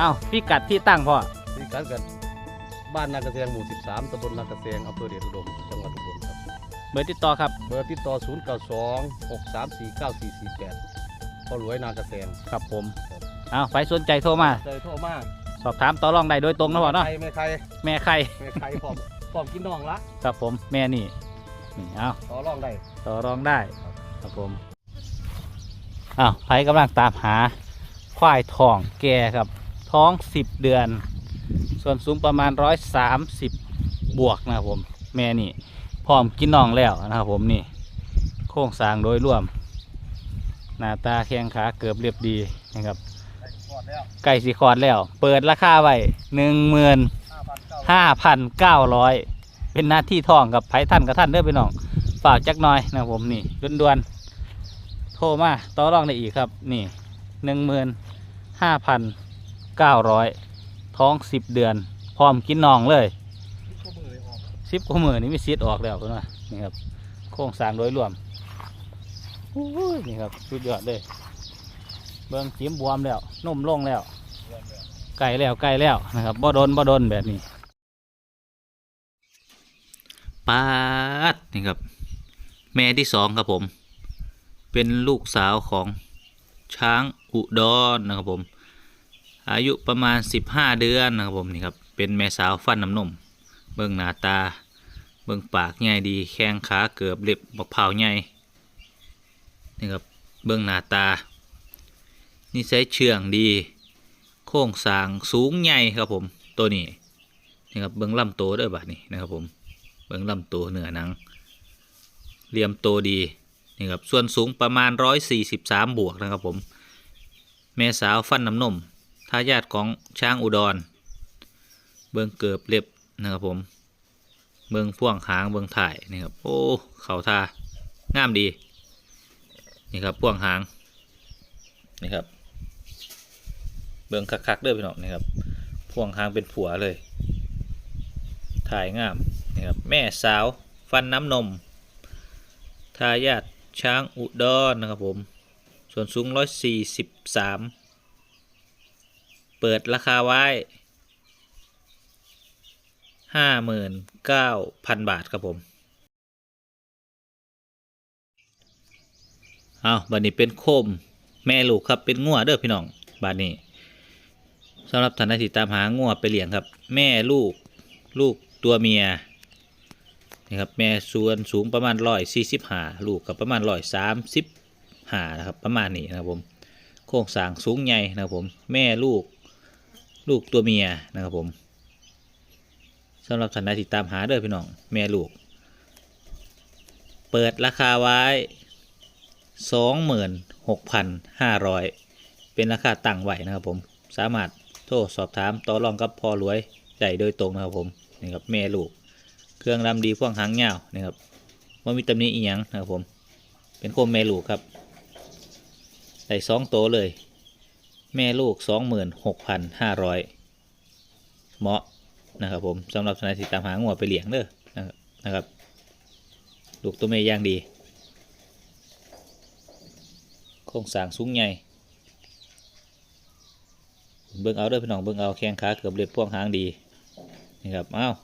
อ้าวพี่กัดที่ตั้งพ่อที่กันกันบ้านนากระเซียงหมู่ 13ตำบลนากระเซียงอำเภอเดชอุดมจังหวัดอุบลครับ เบอร์ติดต่อครับ เบอร์ติดต่อ 0 9 2 6 3 4 9 4 4 8พ่อรวยนากระเซียงครับผมครับอ้าวใครสนใจโทรมาใจโทรมาสอบถามต่อรองได้โดยตรงนะพ่อเนาะใครไม่ใครแม่ใครไม่ใครพร้อมพร้อมกินน้องละครับผมแม่นี่นี่อ้าวต่อรองได้ต่อรองได้ครับผมอ้าวไผกำลังตามหาควายทองแก่ครับ ท้องสิบเดือน ส่วนสูงประมาณร้อยสามสิบบวกนะครับผม แม่นี่พร้อมกินน่องแล้วนะครับผมนี่ โครงสร้างโดยรวม หน้าตาแข้งขาเกือบเรียบดีนะครับ ไก่สีคอดแล้ว เปิดราคาไว้หนึ่งหมื่นห้าพันเก้าร้อยเป็นหน้าที่ทองกับไผท่านกับท่านเด้อพี่น้องฝากจักหน่อยนะผมนี่ด่วนๆโทรมาต่อรองได้อีกครับ นี่หนึ่งหมื่นห้าพัน เก้าร้อยท้องสิบเดือน พร้อมกินนองเลยสิบกว่ามือนี่มีซีดออกแล้วเพื่อนว่านี่ครับ โครงสร้างโดยรวมนี่ครับสุดยอดเลยเบิ้งจิ้มบวมแล้วนุ่มลงแล้วไก่แล้วไก่แล้วนะครับบ่โดนบ่โดนแบบนี้ปาดนี่ครับ แม่ที่สองครับผม เป็นลูกสาวของช้างอุดรนะครับผม อายุประมาณ 15 เดือนนะครับผมนี่ครับเป็นแม่สาวฟันน้ำนม เบิ่งหน้าตา เบิ่งปากใหญ่ดีแข้งขาเกือบเล็บมะพร้าใหญ่นี่ครับเบิ่งหน้าตานิสัยเชื่องดี โครงสร้างสูงใหญ่ครับผมตัวนี้นี่ครับเบิ้งลำโตวด้วยบัดนี้นะครับผมเบิ้งลำโตวเหนือหนังเหลี่ยมโตดีนี่ครับส่วนสูงประมาณ 143 บวกนะครับผมแม่สาวฟันน้ำนม ทายาทของช้างอุดร เบิงเกือบเล็บนะครับผม เบิงพ่วงหางเบิงถ่ายนี่ครับ โอ้ เข่าทางามดี นี่ครับพ่วงหาง นี่ครับ เบิงคักๆเด้อพี่น้องนะครับ พ่วงหางเป็นผัวเลย ถ่ายงามนะครับ แม่สาวฟันน้ำนม ทายาทช้างอุดรนะครับผม ส่วนสูงร้อยสี่สิบสาม เปิดราคาไว้ห้าหมื่นเก้าพันบาทครับผม เอาบัดนี้เป็นโคมแม่ลูกครับเป็นงัวเด้อพี่น้องบัดนี้สำหรับท่านที่ตามหางัวไปเลี้ยงครับ แม่ลูกลูกตัวเมียนี่ครับแม่ส่วนสูงประมาณร้อยสี่สิบหาลูกกับประมาณร้อยสามสิบหานะครับประมาณนี้นะครับผมโครงสร้างสูงใหญ่นะครับผมแม่ลูก ลูกตัวเมียนะครับผมสำหรับท่านที่ตามหาเด้อพี่น้องแม่ลูก เปิดราคาไว้สองหมื่นหกพันห้าร้อยเป็นราคาตั้งไหวนะครับผมสามารถโทรสอบถามต่อรองกับพอรวยได้โดยตรงนะครับผมนี่ครับแม่ลูก เครื่องรำดีพ่วงหางเงาวนี่ครับว่ามีตำหนิอีหยังนะครับผมเป็นโคมแม่ลูกครับได้สองโตเลย แม่ลูกสองหมื่นหกพันห้าร้อยเหมาะนะครับผมสำหรับทนายที่ตามหางัวไปเลี้ยงเด้อนะครับนะครับ ลูกตัวแม่ย่างดี โครงสร้างสูงใหญ่ เบิ่งเอาเด้อพี่น้องเบิ่งเอาแข้งขาเกือบเรียบพ่วงหางดีนี่ครับอ้าว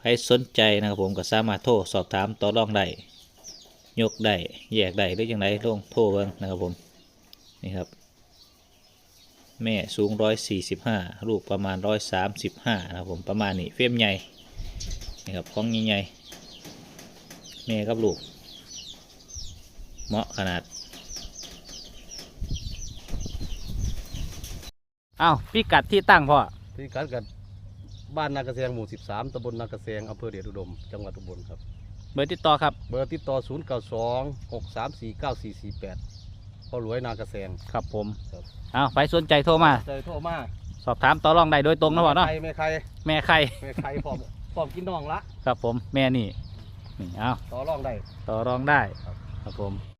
ใครสนใจนะครับผมก็สามารถโทรสอบถามต่อรองได้ยกได้แยกได้หรือยังไงลงโทรเบิ่งนะครับผมนี่ครับ แม่สูงร้อยสี่สิบห้าลูกประมาณร้อยสามสิบห้านะครับผมประมาณนี้เฟรมใหญ่นี่ครับของใหญ่ๆแม่กับลูก เหมาะขนาดอ้าวพี่กัดที่ตั้งพ่อที่กันกันบ้านนากระเซียงหมู่13ตำบลนากระเซียงอำเภอเดชอุดม จังหวัดอุบลครับ เบอร์ติดต่อครับ เบอร์ติดต่อ 0 9 2 6 3 4 9 4 4 8 พ่อรวยนากระเซียงครับผมครับอ้าวไปสนใจโทรมา ใจโทรมาสอบถามต่อรองได้โดยตรงนะพ่อเนาะใครไม่ใครแม่ใครไม่ใครพร้อมพร้อมกินน้องละครับผมแม่นี่นี่เอาต่อรองได้ ต่อรองได้ ครับ ครับผม